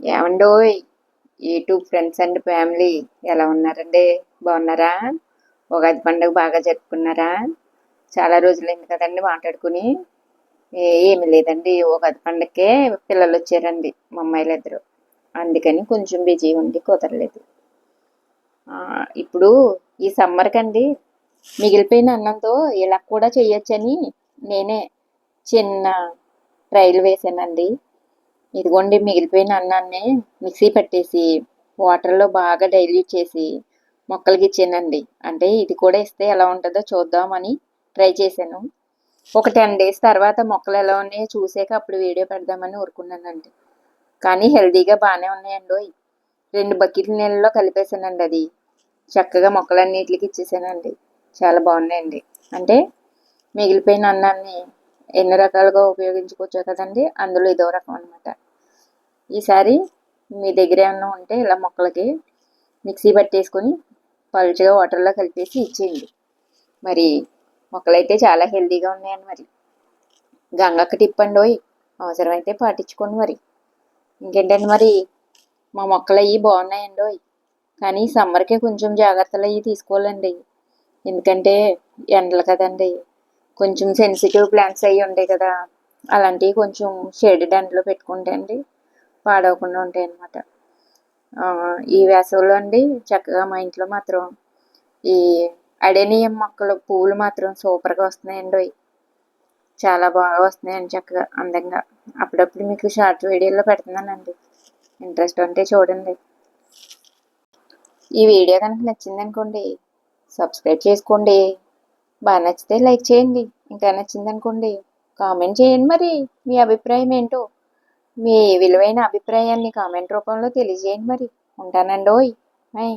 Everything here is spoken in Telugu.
ఏమండోయ్ యూట్యూబ్ ఫ్రెండ్స్ అండ్ ఫ్యామిలీ ఎలా ఉన్నారండి? బాగున్నారా? ఉగాది పండుగ బాగా జరుపుకున్నారా? చాలా రోజులైంది కదండి మాట్లాడుకుని. ఏమి లేదండి ఉగాది పండుగకే పిల్లలు వచ్చారండి మా అమ్మాయిలు ఇద్దరు. అందుకని కొంచెం బిజీ ఉండి కుదరలేదు. ఇప్పుడు ఈ సమ్మర్కండి మిగిలిపోయిన అన్నంతో ఇలా కూడా చేయొచ్చని నేనే చిన్న ట్రైల్ వేసానండి ఇదిగోండి మిగిలిపోయిన అన్నాన్ని మిక్సీ పట్టేసి వాటర్లో బాగా డైల్యూట్ చేసి మొక్కలకి ఇచ్చానండి అంటే ఇది కూడా ఇస్తే ఎలా ఉంటుందో చూద్దామని ట్రై చేశాను. ఒక టెన్ డేస్ తర్వాత మొక్కలు ఎలా ఉన్నాయో చూసాక అప్పుడు వీడియో పెడదామని ఊరుకున్నానండి. కానీ హెల్తీగా బాగానే ఉన్నాయండి ఓయ్. రెండు బకెట్ల నీళ్ళలో కలిపేసానండి అది. చక్కగా మొక్కలన్నిటికి ఇచ్చేసానండి చాలా బాగున్నాయండి. అంటే మిగిలిపోయిన అన్నాన్ని ఎన్ని రకాలుగా ఉపయోగించుకోవచ్చు కదండి అందులో ఇదో రకం అనమాట ఈసారి మీ దగ్గర ఏమన్నా ఉంటే ఇలా మొక్కలకి మిక్సీ పట్టేసుకొని పలుచగా వాటర్లో కలిపేసి ఇచ్చేయండి. మరి మొక్కలైతే చాలా హెల్తీగా ఉన్నాయండి మరి. గంగక్క టిప్పండి ఓయ్ అవసరమైతే పాటించుకోండి మరి. ఇంకేంటండి మరి? మా మొక్కలు అవి బాగున్నాయండి ఓయ్. కానీ సమ్మర్కే కొంచెం జాగ్రత్తలు అవి తీసుకోవాలండి. ఎందుకంటే ఎండలు కదండి. కొంచెం సెన్సిటివ్ ప్లాంట్స్ అవి ఉంటాయి కదా. అలాంటివి కొంచెం షేడెడ్ ఎండలో పెట్టుకుంటే అండి పాడవకుండా ఉంటాయి అన్నమాట. ఈ వేసవిలో అండి చక్కగా మా ఇంట్లో మాత్రం ఈ అడేనియం మొక్కలు పువ్వులు మాత్రం సూపర్గా వస్తున్నాయండి చాలా బాగా వస్తున్నాయండి చక్కగా అందంగా. అప్పుడప్పుడు మీకు షార్ట్ వీడియోలో పెడుతున్నానండి. ఇంట్రెస్ట్ ఉంటే చూడండి. ఈ వీడియో కనుక నచ్చింది అనుకోండి సబ్స్క్రైబ్ చేసుకోండి. బాగా నచ్చితే లైక్ చేయండి. ఇంకా నచ్చింది అనుకోండి కామెంట్ చేయండి మరి మీ అభిప్రాయం ఏంటో. మీ విలువైన అభిప్రాయాన్ని కామెంట్ రూపంలో తెలియజేయండి మరి. ఉంటానండి ఓయ్ బాయ్.